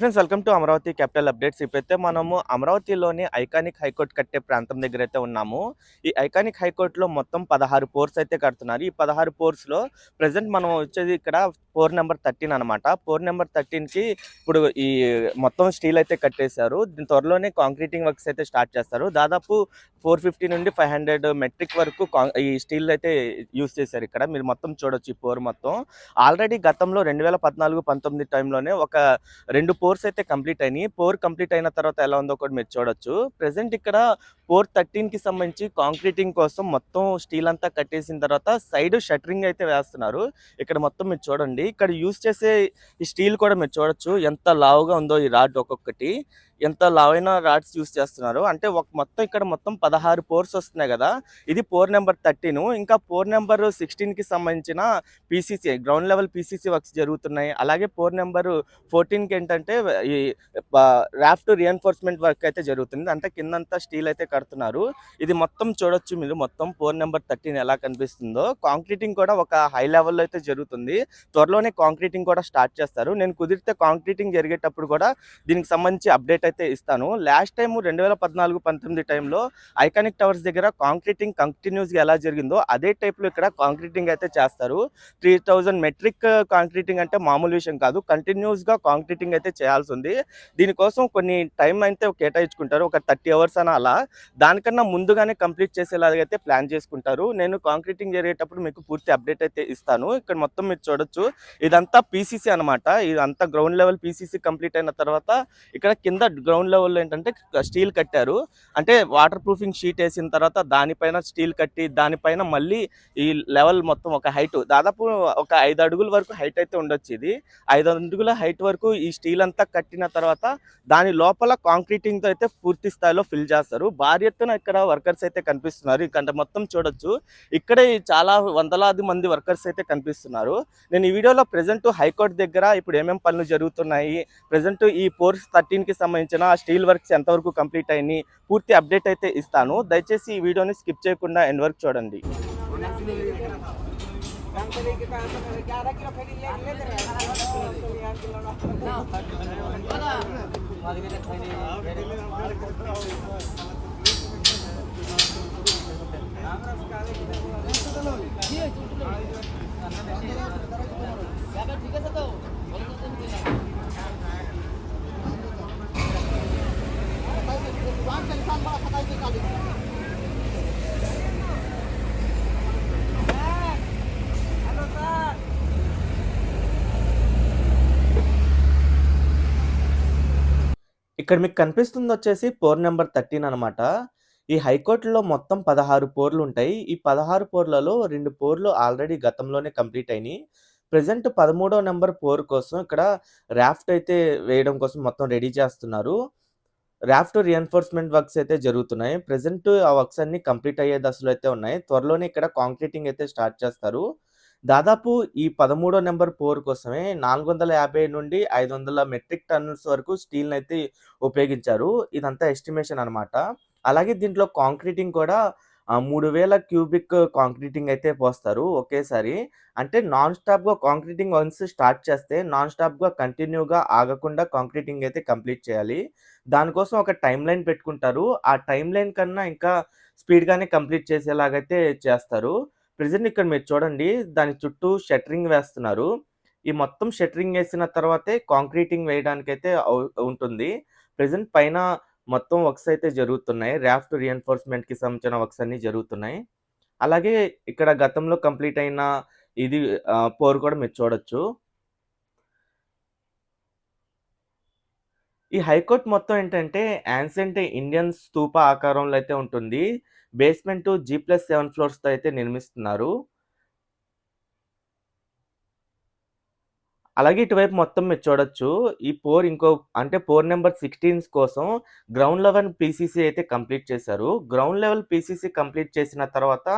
Friends welcome to Amaravati capital updates ఇప్పుడైతే మనము అమరావతిలోని ఐకానిక్ హైకోర్టు కట్టే ప్రాంతం దగ్గర అయితే ఉన్నాము. ఈ ఐకానిక్ హైకోర్టులో మొత్తం పదహారు పోర్స్ అయితే కడుతున్నారు. ఈ పదహారు పోర్స్లో ప్రజెంట్ మనం వచ్చేది ఇక్కడ పోర్ నెంబర్ థర్టీన్ అనమాట పోర్ నెంబర్ థర్టీన్కి ఇప్పుడు ఈ మొత్తం స్టీల్ అయితే కట్టేశారు. దీని త్వరలోనే కాంక్రీటింగ్ వర్క్స్ అయితే స్టార్ట్ చేస్తారు. దాదాపు ఫోర్ ఫిఫ్టీ నుండి ఫైవ్ హండ్రెడ్ మెట్రిక్ వరకు ఈ స్టీల్ అయితే యూస్ చేశారు ఇక్కడ. మీరు మొత్తం చూడొచ్చు ఈ పోర్ మొత్తం. ఆల్రెడీ గతంలో రెండు వేల పద్నాలుగు పంతొమ్మిది టైంలోనే ఒక రెండు పోర్స్ అయితే కంప్లీట్ అయినాయి. పోర్ కంప్లీట్ అయిన తర్వాత ఎలా ఉందో కూడా మీరు చూడొచ్చు. ప్రెసెంట్ ఇక్కడ ఫోర్ థర్టీన్కి సంబంధించి కాంక్రీటింగ్ కోసం మొత్తం స్టీల్ అంతా కట్టేసిన తర్వాత సైడ్ షట్టరింగ్ అయితే వేస్తున్నారు. ఇక్కడ మొత్తం మీరు చూడండి. ఇక్కడ యూస్ చేసే ఈ స్టీల్ కూడా మీరు చూడొచ్చు. ఎంత లావుగా ఉందో ఈ రాడ్ ఒక్కొక్కటి. ఎంత లావైన రాడ్స్ యూస్ చేస్తున్నారు. అంటే ఒక మొత్తం ఇక్కడ మొత్తం పదహారు పోర్స్ వస్తున్నాయి కదా. ఇది పోర్ నెంబర్ థర్టీన్. ఇంకా పోర్ నెంబర్ సిక్స్టీన్కి సంబంధించిన PCC ground level PCC works జరుగుతున్నాయి. అలాగే పోర్ నెంబర్ ఫోర్టీన్కి ఏంటంటే ఈ రాఫ్ట్ రీఎన్ఫోర్స్మెంట్ వర్క్ అయితే జరుగుతుంది. అంటే కిందంతా స్టీల్ అయితే కడుతున్నారు ఇది మొత్తం చూడొచ్చు మీరు. మొత్తం ఫోర్ నెంబర్ థర్టీన్ ఎలా కనిపిస్తుందో. కాంక్రీటింగ్ కూడా ఒక హై లెవెల్లో అయితే జరుగుతుంది. త్వరలోనే కాంక్రీటింగ్ కూడా స్టార్ట్ చేస్తారు. నేను కుదిరితే కాంక్రీటింగ్ జరిగేటప్పుడు కూడా దీనికి సంబంధించి అప్డేట్ అయితే ఇస్తాను. లాస్ట్ టైం రెండు వేల పద్నాలుగు పంతొమ్మిది టైంలో ఐకానిక్ టవర్స్ దగ్గర కాంక్రీటింగ్ కంటిన్యూస్గా ఎలా జరిగిందో అదే టైప్లో ఇక్కడ కాంక్రీటింగ్ అయితే చేస్తారు. త్రీ మెట్రిక్ కాంక్రీటింగ్ అంటే మామూలు విషయం కాదు. కంటిన్యూస్గా కాంక్రీటింగ్ అయితే చేయాల్సి ఉంది. దీనికోసం కొన్ని టైం అయితే కేటాయించుకుంటారు. ఒక థర్టీ అవర్స్ అని అలా. దానికన్నా ముందుగానే కంప్లీట్ చేసేలాగా అయితే ప్లాన్ చేసుకుంటారు. నేను కాంక్రీటింగ్ జరిగేటప్పుడు మీకు పూర్తి అప్డేట్ అయితే ఇస్తాను. ఇక్కడ మొత్తం మీరు చూడొచ్చు. ఇదంతా పీసీసీ అనమాట ఇదంతా గ్రౌండ్ లెవెల్ పీసీసీ కంప్లీట్ అయిన తర్వాత ఇక్కడ కింద గ్రౌండ్ లెవెల్లో ఏంటంటే స్టీల్ కట్టారు. అంటే వాటర్ ప్రూఫింగ్ షీట్ వేసిన తర్వాత దానిపైన స్టీల్ కట్టి దానిపైన మళ్ళీ ఈ లెవెల్ మొత్తం ఒక హైట్ దాదాపు ఒక ఐదు అడుగుల వరకు హైట్ అయితే ఉండొచ్చు ఇది. ఐదు అడుగుల హైట్ వరకు ఈ స్టీల్ అంతా కట్టిన తర్వాత దాని లోపల కాంక్రీటింగ్తో అయితే పూర్తి స్థాయిలో ఫిల్ చేస్తారు. భారీ ఎత్తున ఇక్కడ వర్కర్స్ అయితే కనిపిస్తున్నారు. ఇక్కడ మొత్తం చూడొచ్చు. ఇక్కడే చాలా వందలాది మంది వర్కర్స్ అయితే కనిపిస్తున్నారు. నేను ఈ వీడియోలో ప్రజెంట్ హైకోర్టు దగ్గర ఇప్పుడు ఏమేం పనులు జరుగుతున్నాయి ప్రెసెంట్ ఈ పోర్స్ థర్టీన్కి సంబంధించిన స్టీల్ వర్క్స్ ఎంతవరకు కంప్లీట్ అయినాయి పూర్తి అప్డేట్ అయితే ఇస్తాను. దయచేసి ఈ వీడియోని స్కిప్ చేయకుండా ఎండ్ వరకు చూడండి. ఇక్కడ మీకు కనిపిస్తుంది వచ్చేసి పోర్ నెంబర్ థర్టీన్ అనమాట ఈ హైకోర్టులో మొత్తం పదహారు పోర్లు ఉంటాయి. ఈ పదహారు పోర్లలో రెండు పోర్లు ఆల్రెడీ గతంలోనే కంప్లీట్ అయినాయి. ప్రజెంట్ పదమూడో నెంబర్ పోర్ కోసం ఇక్కడ రాఫ్ట్ అయితే వేయడం కోసం మొత్తం రెడీ చేస్తున్నారు. రాఫ్ట్ రిఎన్ఫోర్స్మెంట్ వర్క్స్ అయితే జరుగుతున్నాయి. ప్రజెంట్ ఆ వర్క్స్ అన్ని కంప్లీట్ అయ్యే దశలో అయితే ఉన్నాయి. త్వరలోనే ఇక్కడ కాంక్రీటింగ్ అయితే స్టార్ట్ చేస్తారు. దాదాపు ఈ పదమూడో నెంబర్ పోర్ కోసమే నాలుగు వందల యాభై నుండి ఐదు వందల మెట్రిక్ టన్నుల వరకు స్టీల్ని అయితే ఉపయోగించారు. ఇదంతా ఎస్టిమేషన్ అనమాట అలాగే దీంట్లో కాంక్రీటింగ్ కూడా మూడు వేల క్యూబిక్ కాంక్రీటింగ్ అయితే పోస్తారు ఒకేసారి. అంటే నాన్ స్టాప్గా కాంక్రీటింగ్ వన్స్ స్టార్ట్ చేస్తే నాన్ స్టాప్గా కంటిన్యూగా ఆగకుండా కాంక్రీటింగ్ అయితే కంప్లీట్ చేయాలి. దానికోసం ఒక టైం లైన్ పెట్టుకుంటారు. ఆ టైం లైన్ కన్నా ఇంకా స్పీడ్గానే కంప్లీట్ చేసేలాగైతే చేస్తారు. ప్రజెంట్ ఇక్కడ మీరు చూడండి దాని చుట్టూ షట్టరింగ్ వేస్తున్నారు. ఈ మొత్తం షట్టరింగ్ వేసిన తర్వాతే కాంక్రీటింగ్ వేయడానికైతే అవు- ఉంటుంది. ప్రెసెంట్ పైన మొత్తం వర్క్స్ అయితే జరుగుతున్నాయి. ర్యాఫ్ట్ రీఎన్ఫోర్స్మెంట్కి సంబంధించిన వర్క్స్ అన్నీ జరుగుతున్నాయి. అలాగే ఇక్కడ గతంలో కంప్లీట్ అయిన ఇది పోర్ కూడా మీరు చూడొచ్చు. ఈ హైకోర్ట్ మొత్తం ఏంటంటే యాన్సెంట్ ఇండియన్ స్తూప ఆకారంలో అయితే ఉంటుంది. బేస్మెంట్ జీ ప్లస్ సెవెన్ ఫ్లోర్స్తో అయితే నిర్మిస్తున్నారు. అలాగే ఇటువైపు మొత్తం మీరు చూడొచ్చు. ఈ పోర్ ఇంకో అంటే పోర్ నెంబర్ సిక్స్టీన్స్ కోసం గ్రౌండ్ లెవెల్ పీసీసీ అయితే కంప్లీట్ చేశారు. గ్రౌండ్ లెవెల్ పీసీసీ కంప్లీట్ చేసిన తర్వాత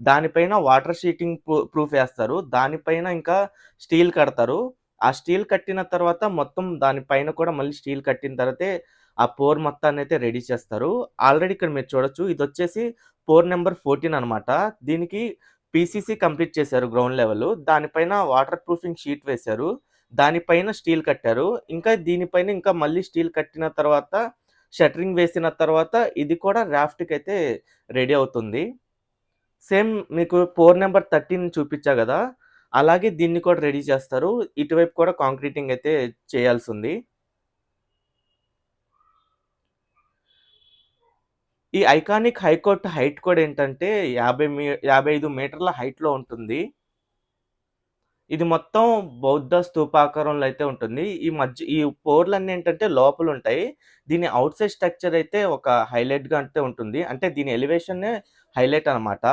దానిపైన వాటర్ షీటింగ్ ప్రూ ప్రూఫ్ వేస్తారు దానిపైన ఇంకా స్టీల్ కడతారు. ఆ స్టీల్ కట్టిన తర్వాత మొత్తం దానిపైన కూడా మళ్ళీ స్టీల్ కట్టిన తర్వాతే ఆ పోర్ మొత్తాన్ని అయితే రెడీ చేస్తారు. ఆల్రెడీ ఇక్కడ మీరు చూడొచ్చు ఇది వచ్చేసి పోర్ నెంబర్ ఫోర్టీన్ అనమాట. దీనికి పీసీసీ కంప్లీట్ చేశారు గ్రౌండ్ లెవెల్. దానిపైన వాటర్ ప్రూఫింగ్ షీట్ వేశారు. దానిపైన స్టీల్ కట్టారు. ఇంకా దీనిపైన ఇంకా మళ్ళీ స్టీల్ కట్టిన తర్వాత షట్టరింగ్ వేసిన తర్వాత ఇది కూడా రాఫ్ట్కి అయితే రెడీ అవుతుంది. సేమ్ మీకు ఫోర్ నెంబర్ థర్టీన్ చూపించా కదా అలాగే దీన్ని కూడా రెడీ చేస్తారు. ఇటువైపు కూడా కాంక్రీటింగ్ అయితే చేయాల్సి ఉంది ఈ ఐకానిక్ హైకోర్ట్ హైట్ కూడా ఏంటంటే 50 మీ 55 మీటర్ల హైట్‌లో ఉంటుంది. ఇది మొత్తం బౌద్ధ స్థూపాకారంలో అయితే ఉంటుంది. ఈ మధ్య ఈ పోర్‌లన్నీ ఏంటంటే లోపల ఉంటాయి దీని ఔట్‌సైడ్ స్ట్రక్చర్ అయితే ఒక హైలైట్‌గా అంటే ఉంటుంది. అంటే దీని ఎలివేషన్నే హైలైట్ అనమాట.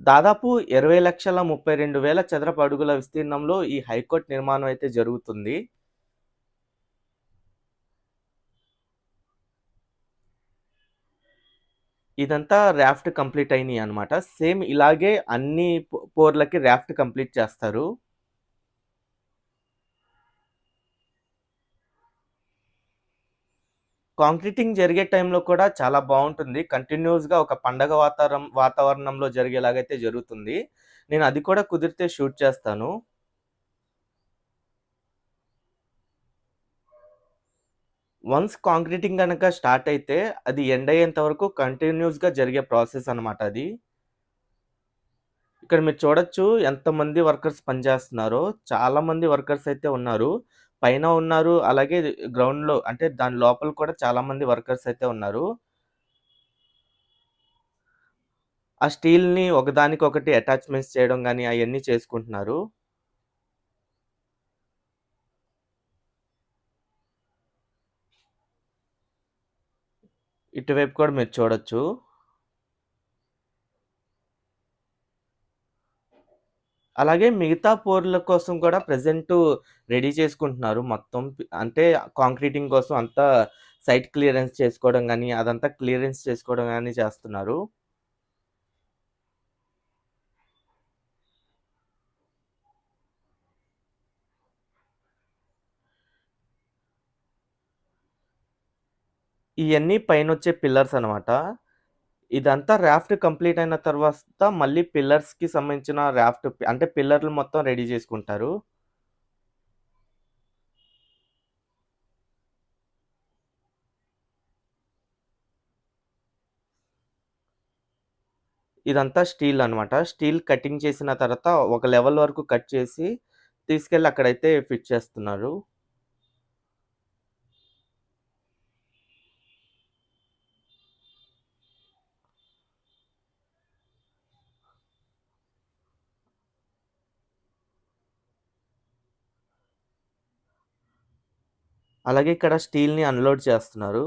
దాదాపు 20,32,000 చదరపు అడుగుల విస్తీర్ణంలో ఈ హైకోర్టు నిర్మాణం అయితే జరుగుతుంది. ఇదంతా ర్యాఫ్ట్ కంప్లీట్ అయినాయి అనమాట సేమ్ ఇలాగే అన్ని పో పోర్‌లకి రాఫ్ట్ కంప్లీట్ చేస్తారు. కాంక్రీటింగ్ జరిగే టైంలో కూడా చాలా బాగుంటుంది కంటిన్యూస్గా ఒక పండగ వాతావరణం వాతావరణంలో జరిగేలాగైతే జరుగుతుంది. నేను అది కూడా కుదిరితే షూట్ చేస్తాను. వన్స్ కాంక్రీటింగ్ కనుక స్టార్ట్ అయితే అది ఎండ్ అయ్యేంత వరకు కంటిన్యూస్గా జరిగే ప్రాసెస్ అనమాట అది. ఇక్కడ మీరు చూడొచ్చు ఎంతమంది వర్కర్స్ పనిచేస్తున్నారో. చాలామంది వర్కర్స్ అయితే ఉన్నారు. పైన ఉన్నారు. అలాగే గ్రౌండ్‌లో అంటే దాని లోపల కూడా చాలామంది వర్కర్స్ అయితే ఉన్నారు. ఆ స్టీల్‌ని ఒకదానికొకటి అటాచ్‌మెంట్స్ చేయడం కానీ అవన్నీ చేసుకుంటున్నారు. ఇటువైపు కూడా మీరు చూడొచ్చు. అలాగే మిగతా పోర్‌ల కోసం కూడా ప్రజెంట్ రెడీ చేసుకుంటున్నారు మొత్తం. అంటే కాంక్రీటింగ్ కోసం అంతా సైట్ క్లియరెన్స్ చేసుకోవడం కానీ అదంతా క్లియరెన్స్ చేసుకోవడం కానీ చేస్తున్నారు. ఇవన్నీ పైన వచ్చే పిల్లర్స్ అనమాట. ఇదంతా ర్యాఫ్ట్ కంప్లీట్ అయిన తర్వాత మళ్ళీ పిల్లర్స్‌కి సంబంధించిన రాఫ్ట్ అంటే పిల్లర్‌లు మొత్తం రెడీ చేసుకుంటారు. ఇదంతా స్టీల్ అనమాట. స్టీల్ కటింగ్ చేసిన తర్వాత ఒక లెవెల్ వరకు కట్ చేసి తీసుకెళ్ళి అక్కడైతే ఫిట్ చేస్తున్నారు. అలాగే ఇక్కడ స్టీల్ని అన్‌లోడ్ చేస్తున్నారు.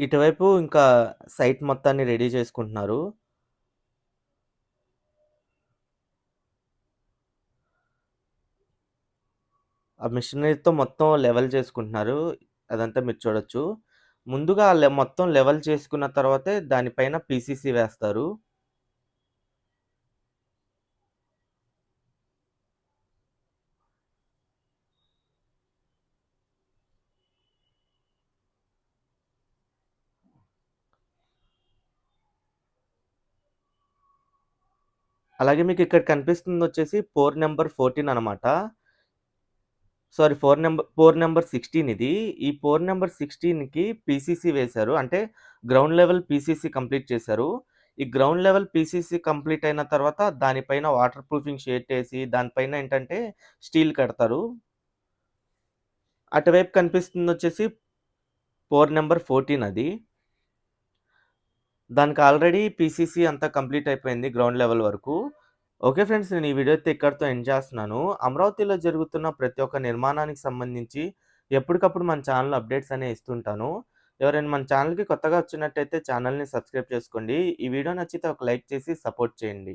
ఇటువైపు ఇంకా సైట్ మొత్తాన్ని రెడీ చేసుకుంటున్నారు. ఆ మిషనరీతో మొత్తం లెవెల్ చేసుకుంటున్నారు. అదంతా మీరు చూడొచ్చు. ముందుగా లె మొత్తం లెవెల్ చేసుకున్న తర్వాతే దానిపైన పీసీసీ వేస్తారు. అలాగే మీకు ఇక్కడ కనిపిస్తుంది వచ్చేసి ఫోర్ నెంబర్ ఫోర్టీన్ అనమాట. Sorry pour number pour number sixteen ఇది. ఈ పోర్ నెంబర్ సిక్స్టీన్కి పీసీసీ వేశారు. అంటే గ్రౌండ్ లెవెల్ పీసీసీ కంప్లీట్ చేశారు. ఈ గ్రౌండ్ లెవెల్ పీసీసీ కంప్లీట్ అయిన తర్వాత దానిపైన వాటర్ ప్రూఫింగ్ షేట్ వేసి దానిపైన ఏంటంటే స్టీల్ కడతారు. అటువైపు కనిపిస్తుంది వచ్చేసి ఫోర్ నెంబర్ ఫోర్టీన్ అది. దానికి ఆల్రెడీ పీసీసీ అంతా కంప్లీట్ అయిపోయింది గ్రౌండ్ లెవెల్ వరకు. Okay friends. నేను ఈ వీడియో అయితే ఇక్కడితో ఎండ్ చేస్తున్నాను. అమరావతిలో జరుగుతున్న ప్రతి ఒక్క నిర్మాణానికి సంబంధించి ఎప్పటికప్పుడు మన ఛానల్ అప్డేట్స్ అనేవి ఇస్తుంటాను. ఎవరైనా మన ఛానల్‌కి కొత్తగా వచ్చినట్టయితే ఛానల్‌ని సబ్స్క్రైబ్ చేసుకోండి. ఈ వీడియో నచ్చితే ఒక లైక్ చేసి సపోర్ట్ చేయండి.